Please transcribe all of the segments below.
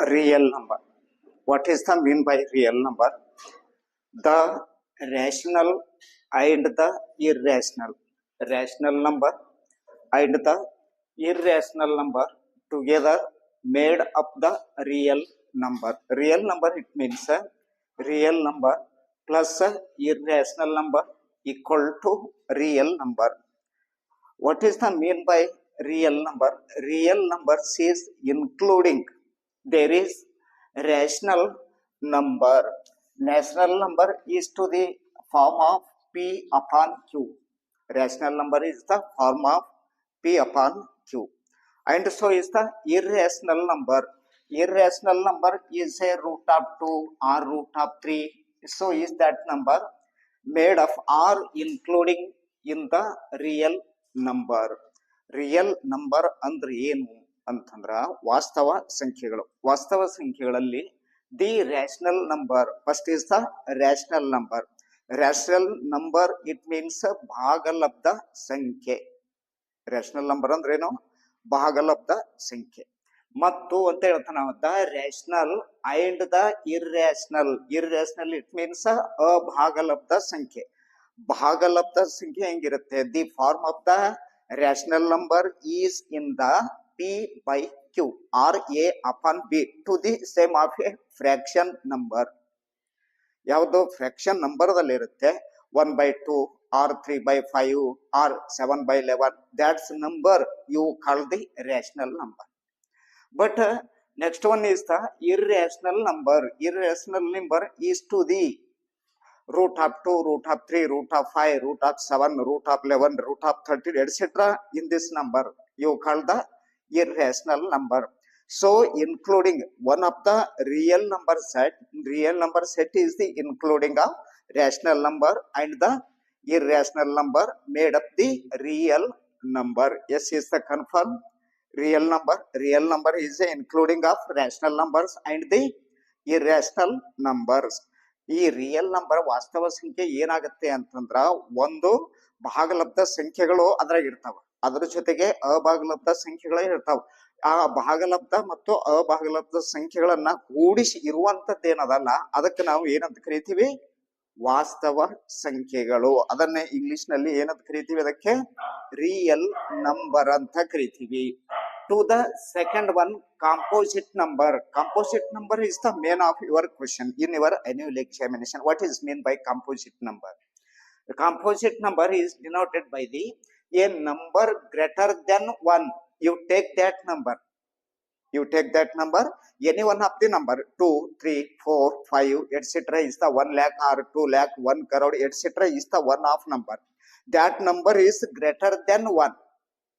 real number. What is the mean by real number? The rational and the irrational. Rational number and the irrational number together made up the real number. Real number it means a real number plus a irrational number equal to real number. What is the mean by real number? Real number is including there is rational number. Rational number is to the form of P upon Q. Rational number is the form of P upon Q. And so is the irrational number. Irrational number is a root of 2 or root of 3. So is that number made of or including in the real number real number ಅಂದ್ರೆ ಏನು ಅಂತಂದ್ರ ವಾಸ್ತವ ಸಂಖ್ಯೆಗಳು. ವಾಸ್ತವ ಸಂಖ್ಯೆಗಳಲ್ಲಿ the rational number. First is the rational number. Rational number it means ಭಾಗಲಬ್ಧ ಸಂಖ್ಯೆ. Rational number ಅಂದ್ರೆ ಏನು ಭಾಗಲಬ್ಧ ಸಂಖ್ಯೆ. ಮತ್ತು ಅಂತ ಹೇಳ್ತಾನ the rational and the irrational irrational it means ಅಭಾಗಲಬ್ಧ ಸಂಖ್ಯೆ. ಭಾಗಲಬ್ಧ ಸಂಖ್ಯೆ ಹೆಂಗಿರುತ್ತೆ? The form of the rational number is in the P by Q or A upon B to the same of a fraction number ಯಾವುದು fraction ನಂಬರ್ದಲ್ಲಿ ಇರುತ್ತೆ one by two or three by five or seven by eleven that's number you call the rational number but next one is the irrational number irrational number is to the root of 2, root of 3, root of 5, root of 7, root of 11, root of 13, etc. in this number. You call the irrational number. So, including one of the real number set, real number set is the including of rational number and the irrational number made up the real number. Yes, is the confirm real number. Real number is the including of rational numbers and the irrational numbers. ಈ real number ವಾಸ್ತವ ಸಂಖ್ಯೆ ಏನಾಗುತ್ತೆ ಅಂತಂದ್ರ ಒಂದು ಭಾಗಲಬ್ಧ ಸಂಖ್ಯೆಗಳು ಅದ್ರಾಗ ಇರ್ತಾವ ಅದರ ಜೊತೆಗೆ ಅಭಾಗಲಬ್ಧ ಸಂಖ್ಯೆಗಳ ಇರ್ತಾವ. ಆ ಭಾಗಲಬ್ಧ ಮತ್ತು ಅಭಾಗಲಬ್ಧ ಸಂಖ್ಯೆಗಳನ್ನ ಕೂಡಿಸಿ ಇರುವಂತದ್ದು ಏನದಲ್ಲ ಅದಕ್ಕೆ ನಾವು ಏನಂತ ಕರಿತೀವಿ? ವಾಸ್ತವ ಸಂಖ್ಯೆಗಳು. ಅದನ್ನೇ ಇಂಗ್ಲಿಷ್ನಲ್ಲಿ ಏನಂತ ಕರಿತೀವಿ? ಅದಕ್ಕೆ ರಿಯಲ್ ನಂಬರ್ ಅಂತ ಕರಿತೀವಿ. To the second one composite number composite number is the main of your question in your annual examination what is mean by composite number composite number is denoted by the a number greater than 1 you take that number. You take that number. Any one of the number. 2 3 4 5 etc is the 1 lakh or 2 lakh 1 crore etc is the one of number. That number is greater than 1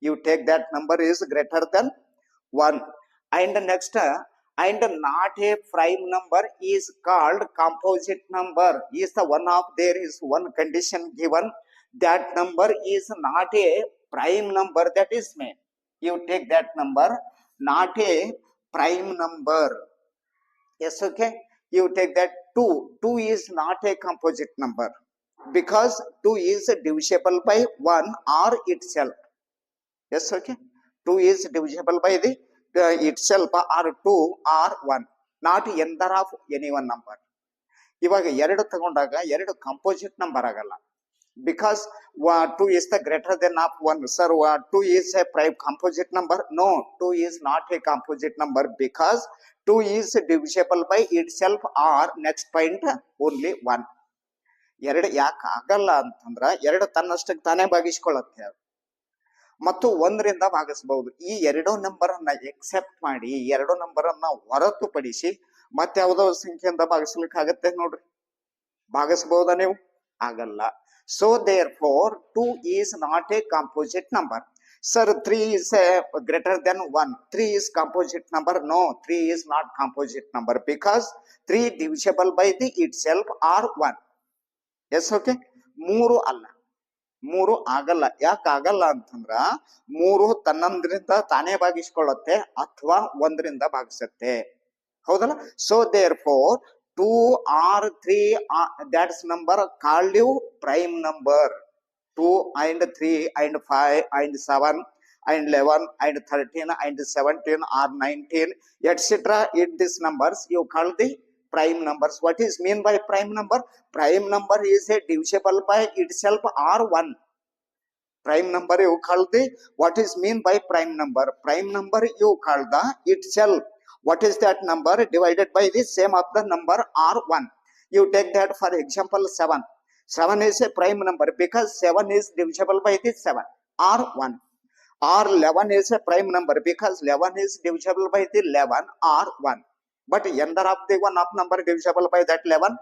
you take that number is greater than 1 and next and not a prime number is called composite number. Is the one of there is one condition given that number is not a prime number that is made you take that number not a prime number yes okay you take that 2 2 is not a composite number because 2 is divisible by 1 or itself yes okay 2 is divisible by the uh, itself or 2 or 1 not either of any one number ಇವಾಗ ಎರಡು ತಗೊಂಡಾಗ ಎರಡು composite number ಆಗಲ್ಲ because two is the greater than of one sir two is a prime composite number no two is not a composite number because two is divisible by itself or next point only one ಎರಡು ಯಾಕೆ ಆಗಲ್ಲ ಅಂತಂದ್ರ ಎರಡು ತನ್ನಷ್ಟಕ್ಕೆ ತಾನೇ ಅದು. ಮತ್ತು ಒಂದರಿಂದ ಭಾಗಿಸಬಹುದು. ಈ ಎರಡು ನಂಬರ್ ಅನ್ನ ಎಕ್ಸೆಪ್ಟ್ ಮಾಡಿ ಎರಡು ನಂಬರ್ ಅನ್ನ ಹೊರತುಪಡಿಸಿ ಮತ್ತೆ ಯಾವುದೋ ಸಂಖ್ಯೆಯಿಂದ ಭಾಗಿಸ್ಲಿಕ್ಕೆ ಆಗತ್ತೆ ನೋಡ್ರಿ. ಭಾಗಿಸಬಹುದಾ ನೀವು? ಆಗಲ್ಲ. Therefore two is not a composite number sir three is greater than one three is composite number no three is not composite number because three divisible by the itself or one yes okay ಮೂರು ಅಲ್ಲ. ಮೂರು ಆಗಲ್ಲ. ಯಾಕೆ ಆಗಲ್ಲ ಅಂತಂದ್ರ ಮೂರು ತನ್ನಂದ್ರಿಂದ ತಾನೇ ಭಾಗಿಸ್ಕೊಳ್ಳುತ್ತೆ ಅಥವಾ ಒಂದರಿಂದ ಭಾಗಿಸುತ್ತೆ. ಹೌದಲ್ಲ? So therefore two or three uh, that's number called you prime number two and three and five and seven and 11 and 13 and 17 or 19 etc in these numbers you call the prime numbers what is mean by prime number prime number is a divisible by itself or one prime number you call the what is mean by prime number prime number you call the itself what is that number divided by the same of the number R1? you take that for example 7 7 is a prime number because 7 is divisible by the 7 R1. R11 is a prime number because 11 is divisible by the 11 R1. but either of the one of number divisible by that 11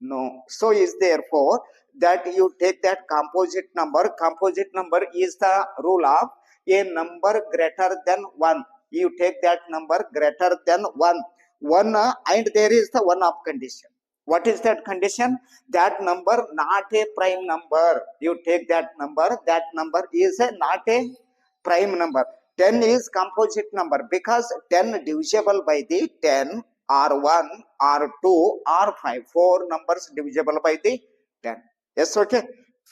no. So is therefore that you take that composite number. Composite number is the rule of a number greater than 1 you take that number greater than 1 1 uh, and there is the one of condition. What is that condition? That number not a prime number. You take that number that number is a not a prime number. 10 is composite number because 10 divisible by the 10 r1 r2 r5 four numbers divisible by the 10 yes okay?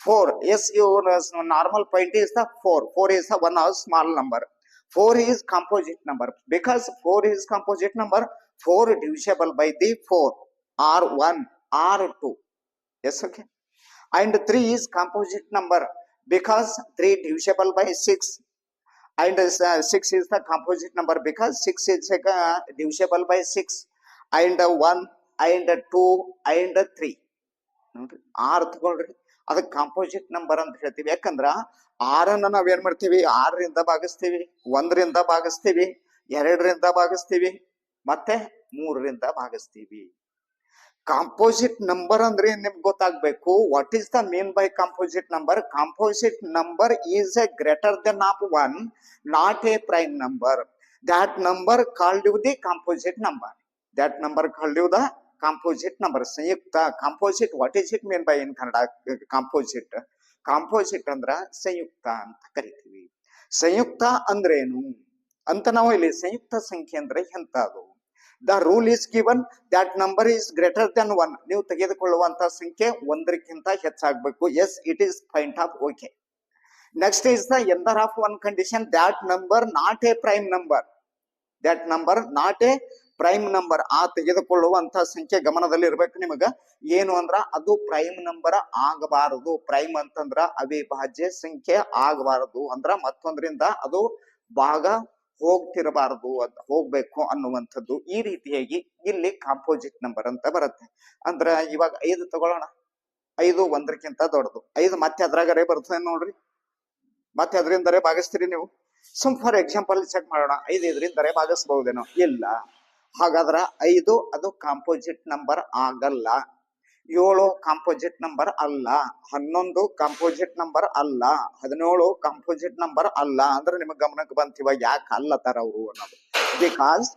4 yes your uh, normal point is the 4 4 is the one of small number 4 is composite number because 4 is composite number 4 divisible by the 4 or 1 or 2 yes okay and 3 is composite number because 3 divisible by 6 and uh, 6 is the composite number because 6 is uh, divisible by 6 and uh, 1 and 2 and 3 ನೋಡ್ರಿ R ತಗೊಳ್ರಿ ಅದಕ್ಕೆ composite number ಅಂತ ಹೇಳ್ತೀವಿ. ಯಾಕಂದ್ರ ಆರನ್ನ ನಾವ್ ಏನ್ ಮಾಡ್ತೀವಿ? ಆರರಿಂದ ಭಾಗಿಸ್ತೀವಿ, ಒಂದರಿಂದ ಭಾಗಿಸ್ತೀವಿ, ಎರಡರಿಂದ ಭಾಗಿಸ್ತೀವಿ, ಮತ್ತೆ ಮೂರರಿಂದ ಭಾಗಿಸ್ತೀವಿ. ಕಾಂಪೋಸಿಟ್ ನಂಬರ್ ಅಂದ್ರೆ ನಿಮ್ಗೆ ಗೊತ್ತಾಗ್ಬೇಕು? What is the mean by composite number composite number is a greater than of one not a prime number that number called you the composite number that number called you the composite number Samyukta composite what is it mean by in Kannada composite composite ಅಂದ್ರ ಸಂಯುಕ್ತ ಅಂತ ಕರಿತೀವಿ. ಸಂಯುಕ್ತ ಅಂದ್ರೇನು? ಅಂತ ನಾವು ಇಲ್ಲಿ ಸಂಯುಕ್ತ ಸಂಖ್ಯೆ ಅಂದ್ರೆ ಎಂತದು the rule is given that number is greater than one ನೀವು ತೆಗೆದುಕೊಳ್ಳುವಂತ ಸಂಖ್ಯೆ ಒಂದಕ್ಕಿಂತ ಹೆಚ್ಚಾಗಬೇಕು. Yes it is point of okay next is the another of one condition that number not a prime number that number not a prime number ಆ ತೆಗೆದುಕೊಳ್ಳುವಂತ ಸಂಖ್ಯೆ ಗಮನದಲ್ಲಿ ಇರ್ಬೇಕು ನಿಮಗ. ಏನು ಅಂದ್ರ ಅದು ಪ್ರೈಮ್ ನಂಬರ್ ಆಗಬಾರದು. ಪ್ರೈಮ್ ಅಂತಂದ್ರ ಅವಿಭಾಜ್ಯ ಸಂಖ್ಯೆ ಆಗಬಾರದು ಅಂದ್ರ ಮತ್ತೊಂದರಿಂದ ಅದು ಭಾಗ ಹೋಗ್ತಿರಬಾರದು ಅಂತ, ಹೋಗ್ಬೇಕು ಅನ್ನುವಂಥದ್ದು. ಈ ರೀತಿಯಾಗಿ ಇಲ್ಲಿ ಕಾಂಪೋಸಿಟ್ ನಂಬರ್ ಅಂತ ಬರುತ್ತೆ. ಅಂದ್ರ ಇವಾಗ ಐದು ತಗೊಳ್ಳೋಣ. ಐದು ಒಂದಕ್ಕಿಂತ ದೊಡ್ಡದು. ಐದು ಮತ್ತೆ ಅದ್ರಾಗರೆ ಬರ್ತದೆ ನೋಡ್ರಿ? ಮತ್ತೆ ಅದರಿಂದರೇ ಭಾಗಿಸ್ತೀರಿ ನೀವು. ಸುಮ್ ಫಾರ್ ಎಕ್ಸಾಂಪಲ್ ಚೆಕ್ ಮಾಡೋಣ. ಐದು ಇದರಿಂದರೇ ಭಾಗಿಸ್ಬಹುದೇನೋ? ಇಲ್ಲ. ಹಾಗಾದ್ರ ಐದು ಅದು ಕಾಂಪೋಸಿಟ್ ನಂಬರ್ ಆಗಲ್ಲ. ಏಳು ಕಾಂಪೋಸಿಟ್ ನಂಬರ್ ಅಲ್ಲ. ಹನ್ನೊಂದು ಕಾಂಪೋಸಿಟ್ ನಂಬರ್ ಅಲ್ಲ. ಹದಿನೇಳು ಕಾಂಪೋಸಿಟ್ ನಂಬರ್ ಅಲ್ಲ. ಅಂದ್ರೆ ನಿಮಗೆ ಗಮನಕ್ಕೆ ಬಂತಿವ ಯಾಕೆ ಅಲ್ಲತ್ತಾರ ಅವರು ಅನ್ನೋದು. Because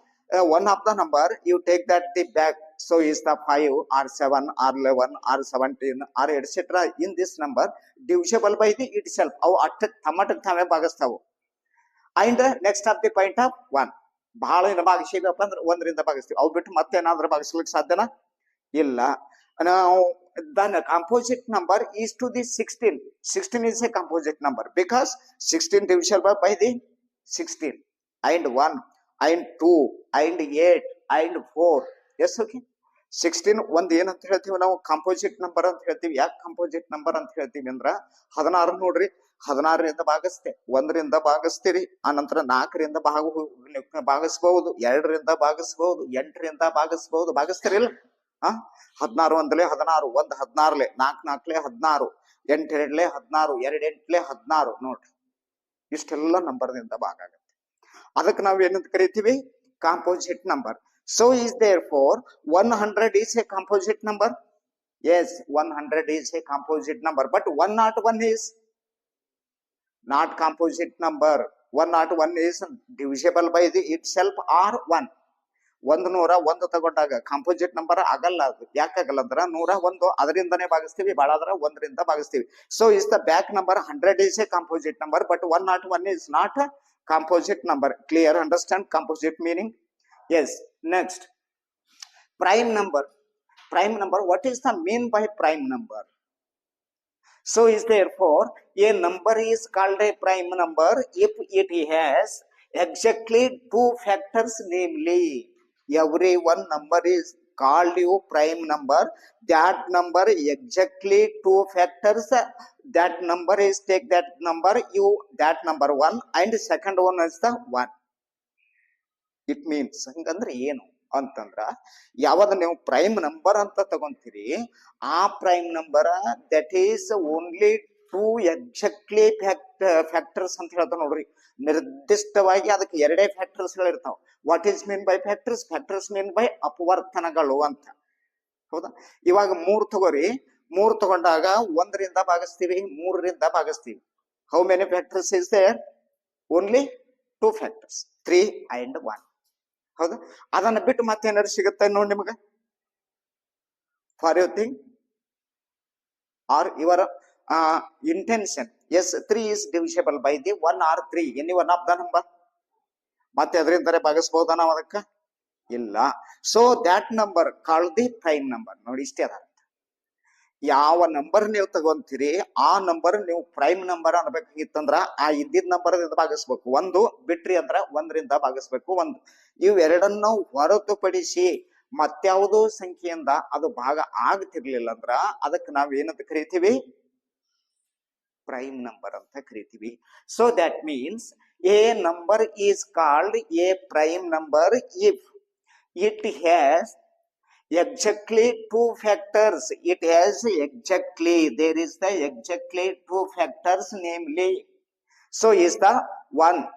one of the number you take that the back so is the five or seven or eleven or seventeen or etcetera in this number divisible by the itself ಅವು ಅಟ್ಟ ತಮ್ಮಟಕ್ ತಾವೇ ಭಾಗಿಸ್ತಾವು. And next of the point of one ಬಹಳ ಏನು ಭಾಗಿಸಿದಪ್ಪ ಅಂದ್ರೆ ಒಂದರಿಂದ ಭಾಗಿಸ್ತೀವಿ. ಅವು ಬಿಟ್ಟು ಮತ್ತೆ ಏನಾದ್ರೂ ಭಾಗಿಸ್ಲಿಕ್ಕೆ ಸಾಧ್ಯನಾ? ಇಲ್ಲ. ನಾವು then composite number is to the sixteen sixteen is a composite number because sixteen division by the sixteen and one and two and eight and four yes okay sixteen ಒಂದು ಏನಂತ ಹೇಳ್ತೀವಿ ನಾವು? ಕಾಂಪೋಸಿಟ್ ನಂಬರ್ ಅಂತ ಹೇಳ್ತೀವಿ. ಯಾಕೆ composite number ಅಂತ ಹೇಳ್ತೀವಿ ಅಂದ್ರ? ಹದಿನಾರು ನೋಡ್ರಿ. ಹದಿನಾರರಿಂದ ಭಾಗಿಸ್ತೆ, ಒಂದರಿಂದ ಭಾಗಿಸ್ತೀರಿ ಆನಂತರ ನಾಲ್ಕರಿಂದ ಭಾಗ ಭಾಗಿಸ್ಬಹುದು ಎರಡರಿಂದ ಭಾಗಿಸ್ಬಹುದು ಎಂಟರಿಂದ ಭಾಗಿಸ್ಬಹುದು ಭಾಗಿಸ್ತೀರಿಲ್ಲ ಆ? ಹದಿನಾರು ಒಂದಲೇ ಹದಿನಾರು, ಒಂದ್ ಹದಿನಾರಲೆ, ನಾಲ್ಕ್ ನಾಲ್ಕಲೆ ಹದಿನಾರು, ಎಂಟ್ ಎರಡ್ಲೆ ಹದಿನಾರು, ಎರಡ್ ಎಂಟ್ಲೆ ಹದಿನಾರು, ನೋಡ್ರಿ. ಇಷ್ಟೆಲ್ಲ ನಂಬರ್ದಿಂದ ಭಾಗ ಆಗುತ್ತೆ. ಅದಕ್ಕೆ ನಾವು ಏನಂತ ಕರಿತೀವಿ? Composite number. So is therefore one hundred is a composite number yes one hundred is a composite number but one not one is not composite number one not one is divisible by the itself or one ಒಂದ್ ನೂರ ಒಂದು ತಗೊಂಡಾಗ composite number ಆಗಲ್ಲ ಅದು. ಯಾಕಾಗಲ್ಲ ಅಂದ್ರ ನೂರ ಒಂದು ಅದರಿಂದನೇ ಭಾಗಿಸ್ತೀವಿ ಭಾಳ ಆದ್ರೆ ಒಂದರಿಂದ ಭಾಗಿಸ್ತೀವಿ. So is the back number hundred is a composite number but one not one is not composite number clear understand composite meaning yes next prime number prime number what is the mean by prime number So is therefore a number is called a prime number if it has exactly two factors, namely every one number is called you prime number. That number exactly two factors. That number is take that number you that number one and second one is the one. It means ಹಂಗಂದ್ರೆ ಏನು ಅಂತಂದ್ರ ಯಾವಾಗ ನೀವು prime number ಅಂತ ತಗೊಂತೀರಿ, ಆ prime number that is only two exactly factors ಅಂತ ಹೇಳ್ತಾವ ನೋಡ್ರಿ. ನಿರ್ದಿಷ್ಟವಾಗಿ ಅದಕ್ಕೆ ಎರಡೇ ಫ್ಯಾಕ್ಟರ್ಸ್ ಇರ್ತಾವ what is mean by factors factors mean by ಅಪವರ್ತನಗಳು ಅಂತ. ಹೌದಾ? ಇವಾಗ ಮೂರ್ ತಗೋರಿ. ಮೂರ್ ತಗೊಂಡಾಗ ಒಂದರಿಂದ ಭಾಗಿಸ್ತೀವಿ, ಮೂರರಿಂದ ಭಾಗಿಸ್ತೀವಿ. How many factors is there only two factors three and one ಹೌದಾ? ಅದನ್ನ ಬಿಟ್ಟು ಮತ್ತೇನಾದ್ರು ಸಿಗುತ್ತೆ ನೋಡಿ ನಿಮಗೆ? For you thing or your intention yes three is divisible by the one or three any one of the number ಮತ್ತೆ ಅದರಿಂದಲೇ ಭಾಗಿಸ್ಬೋದಾ ನಾವು ಅದಕ್ಕೆ? ಇಲ್ಲ. So that number call the prime number ನೋಡಿ, ಇಷ್ಟೇ ಅದ ಯಾವ ನಂಬರ್ ನೀವು ತಗೊಂತೀರಿ, ಆ ನಂಬರ್ ನೀವು ಪ್ರೈಮ್ ನಂಬರ್ ಅನ್ಬೇಕಾಗಿತ್ತಂದ್ರ ಆ ಇದ್ದಿದ್ ನಂಬರ್ ಭಾಗಿಸ್ಬೇಕು. ಒಂದು ಬಿಟ್ರಿ ಅಂದ್ರ ಒಂದರಿಂದ ಭಾಗಿಸ್ಬೇಕು. ಒಂದು. ಇವೆರಡನ್ನು ಹೊರತುಪಡಿಸಿ ಮತ್ಯಾವುದೋ ಸಂಖ್ಯೆಯಿಂದ ಅದು ಭಾಗ ಆಗ್ತಿರ್ಲಿಲ್ಲ ಅಂದ್ರ ಅದಕ್ಕೆ ನಾವ್ ಏನಂತ ಕರಿತೀವಿ? ಪ್ರೈಮ್ ನಂಬರ್ ಅಂತ ಕರಿತೀವಿ. So that means a number is called a prime number if it has exactly two factors. It has exactly there is the exactly two factors namely so is the one.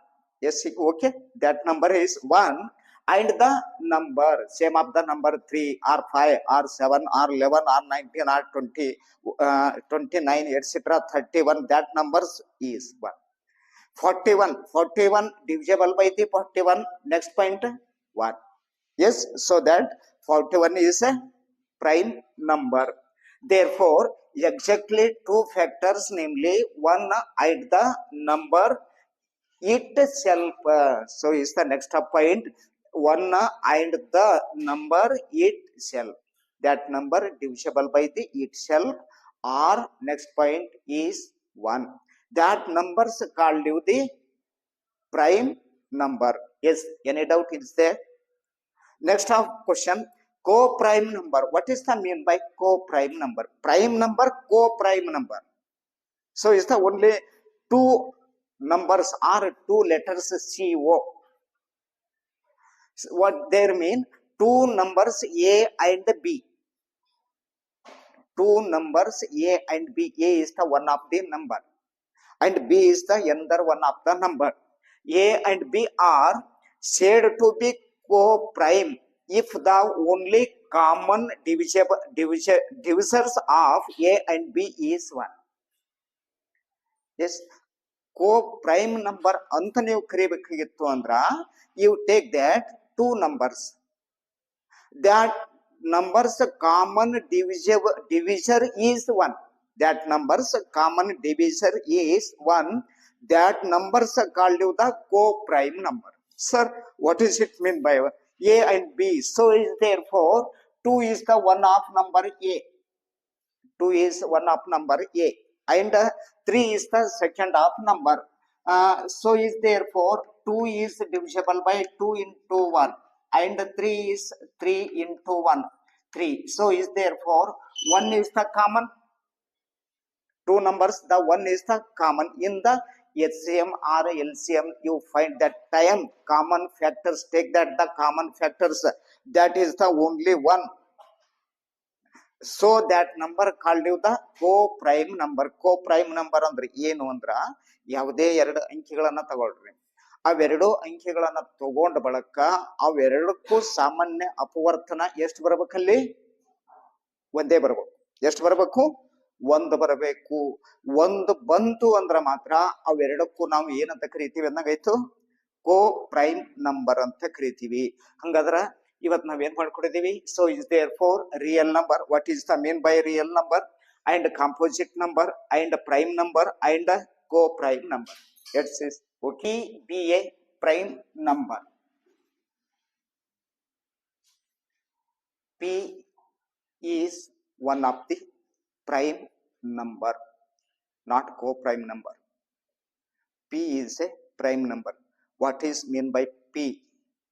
Yes okay. That number is one. And the number same of the number 3 or 5 or 7 or 11 or 19 or 20 uh, 29 etc 31 that numbers is 1 41 41 divisible by the 41 next point 1 yes so that 41 is a prime number. Therefore exactly two factors namely one and the number itself uh, so is the next point. One and the number itself that number divisible by the itself or next point is 1 that numbers called you the prime number. Yes any doubt is there Next of question, co-prime number. What is the mean by co-prime number? Prime number, co-prime number. So is the only two numbers are two letters CO. What they mean? Two numbers A and B. Two numbers A and B. A is the one of the number and B is the another one of the number. A and B are said to be co-prime if the only common divisible divisor, divisors of A and B is 1. Yes, co-prime number ಅಂತ ನೀವು ಕರಿಬೇಕಾಗಿತ್ತು ಅಂದ್ರ you take that two numbers. That numbers common divisible divisor is 1. That numbers common divisor is 1. That numbers called you the co-prime number. Sir, what is it mean by A and B? So is therefore 2 is the one of number A. 2 is one of number A. And uh, 3 is the second of number. Uh, so is therefore 2 is divisible by 2 into 1. And 3 is 3 into 1. 3. So is therefore 1 is the common two numbers the one is the common in the HCM or LCM you find that time common factors take that the common factors that is the only one so that number called you the co-prime number co-prime number ಅಂದ್ರೆ ಏನು ಅಂದ್ರ ಯಾವುದೇ ಎರಡು ಅಂಕಿಗಳನ್ನ ತಗೊಳ್ರಿ ಅವೆರಡು ಅಂಕಿಗಳನ್ನ ತಗೊಂಡ ಬಳಕ ಅವೆರಡಕ್ಕೂ ಸಾಮಾನ್ಯ ಅಪವರ್ತನ ಎಷ್ಟು ಬರ್ಬೇಕಲ್ಲಿ ಒಂದೇ ಬರ್ಬೇಕು ಎಷ್ಟು ಬರ್ಬೇಕು ಒಂದು ಬರಬೇಕು. ಒಂದು ಬಂತು ಅಂದ್ರೆ ಮಾತ್ರ ಅವೆರಡಕ್ಕೂ ನಾವು ಏನಂತ ಕರಿತೀವಿ ಅಂದಂಗಾಯ್ತು ಕೋ ಪ್ರೈಮ್ ನಂಬರ್ ಅಂತ ಕರಿತೀವಿ. ಹಂಗಾದ್ರ ಇವತ್ ನಾವೇನ್ ಮಾಡ್ಕೊಂಡಿದೀವಿ? So is therefore real number what is the mean by real number and composite number and prime number and coprime number it's is okay be a prime number p is one of the prime number. not co-prime number. P is a prime number. What is mean by P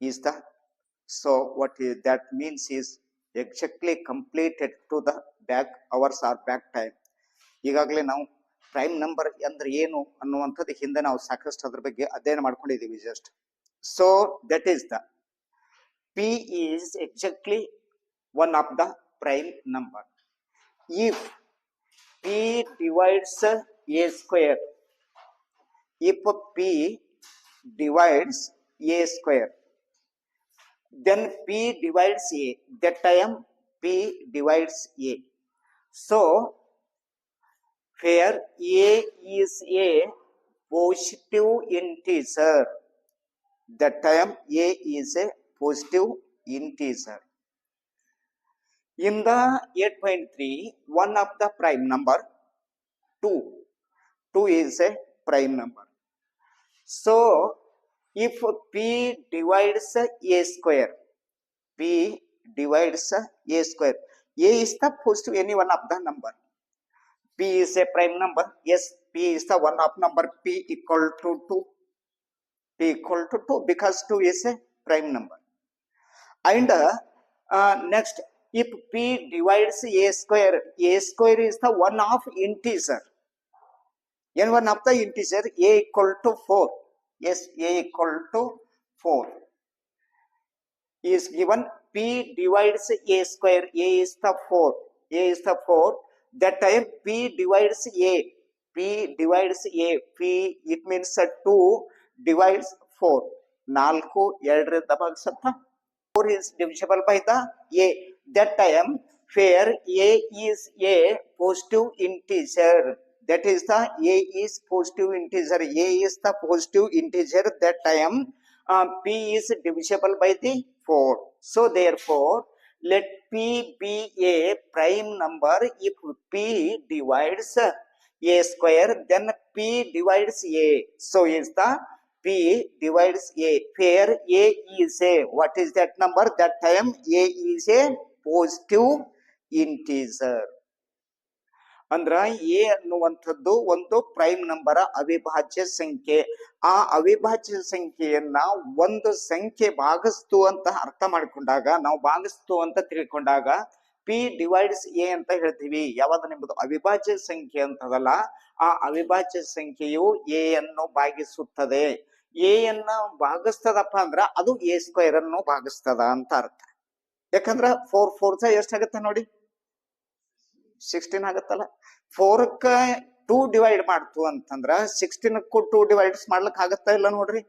is the so what is, that means is exactly completed to the back hours or back time. ಈಗಾಗಲೇ ನಾವು prime number ಅಂದ್ರೆ ಏನು ಅನ್ನುವಂಥದ್ದು ಹಿಂದೆ ನಾವು ಸಾಕಷ್ಟು ಅದ್ರ ಬಗ್ಗೆ ಅಧ್ಯಯನ ಮಾಡ್ಕೊಂಡಿದ್ದೀವಿ just so that is the P is exactly one of the prime number if p divides a square if p divides a square then p divides a that time p divides a so here a is a positive integer that time a is a positive integer in the 8.3 one of the prime number 2 2 is a prime number. So if p divides a square p divides a square a is the positive any one of the number. P is a prime number yes p is the one of number p equal to 2 p equal to 2 because 2 is a prime number. And uh, uh, next if p divides a square a square is the one of integer n one of the integer a equal to 4 yes a equal to 4 is given p divides a square a is the 4 a is the 4 that time p divides a p divides a p it means uh, 2 divides 4 ನಾಲ್ಕು ಎರಡರಿಂದ ಭಾಗಿಸತ್ತ 4 is divisible by the a that time where a is a positive integer. That is the a is positive integer. A is the positive integer that time uh, p is divisible by the 4 so therefore let p be a prime number. If p divides a square then p divides a. So is the p divides a. Where a is a what is that number? That time a is a positive integer ಅಂದ್ರ A ಅನ್ನುವಂಥದ್ದು ಒಂದು prime number ಅವಿಭಾಜ್ಯ ಸಂಖ್ಯೆ. ಆ ಅವಿಭಾಜ್ಯ ಸಂಖ್ಯೆಯನ್ನ ಒಂದು ಸಂಖ್ಯೆ ಭಾಗಿಸ್ತು ಅಂತ ಅರ್ಥ ಮಾಡಿಕೊಂಡಾಗ, ನಾವು ಭಾಗಿಸ್ತು ಅಂತ ತಿಳ್ಕೊಂಡಾಗ ಪಿ ಡಿವೈಡ್ಸ್ ಎ ಅಂತ ಹೇಳ್ತೀವಿ. ಯಾವಾಗ ನಿಮ್ಮದು ಅವಿಭಾಜ್ಯ ಸಂಖ್ಯೆ ಅಂತದಲ್ಲ, ಆ ಅವಿಭಾಜ್ಯ ಸಂಖ್ಯೆಯು ಎ ಅನ್ನು ಭಾಗಿಸುತ್ತದೆ. ಎ ಅನ್ನ ಭಾಗಿಸ್ತದಪ್ಪ ಅಂದ್ರ ಅದು ಎ ಸ್ಕ್ವೇರ್ ಅನ್ನು ಭಾಗಿಸ್ತದ ಅಂತ ಅರ್ಥ. ಯಾಕಂದ್ರ ಫೋರ್ ಫೋರ್ ಎಷ್ಟಾಗತ್ತೆ ನೋಡಿ? ಸಿಕ್ಸ್ಟೀನ್ ಆಗತ್ತಲ್ಲ? ಫೋರ್ಕ್ಕ ಟೂ ಡಿವೈಡ್ ಮಾಡ್ತು ಅಂತಂದ್ರ ಸಿಕ್ಸ್ಟೀನ್ಕ್ಕೂ ಟೂ ಡಿವೈಡ್ಸ್ ಮಾಡ್ಲಿಕ್ ಆಗತ್ತಾ ಇಲ್ಲ ನೋಡ್ರಿ?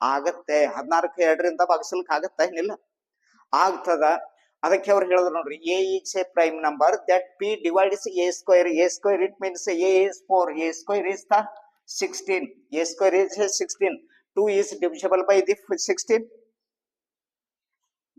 ಆಗತ್ತೆ. ಹದಿನಾರಕ್ಕೆ ಎರಡರಿಂದ ಭಾಗಿಸ್ಲಿಕ್ ಆಗತ್ತಾ ಏನಿಲ್ಲ? ಆಗ್ತದ. ಅದಕ್ಕೆ ಅವ್ರು ಹೇಳಿದ್ರು ನೋಡ್ರಿ a is a prime number that p divides a square a square it means a is four a square is the sixteen a square is sixteen two is divisible by the sixteen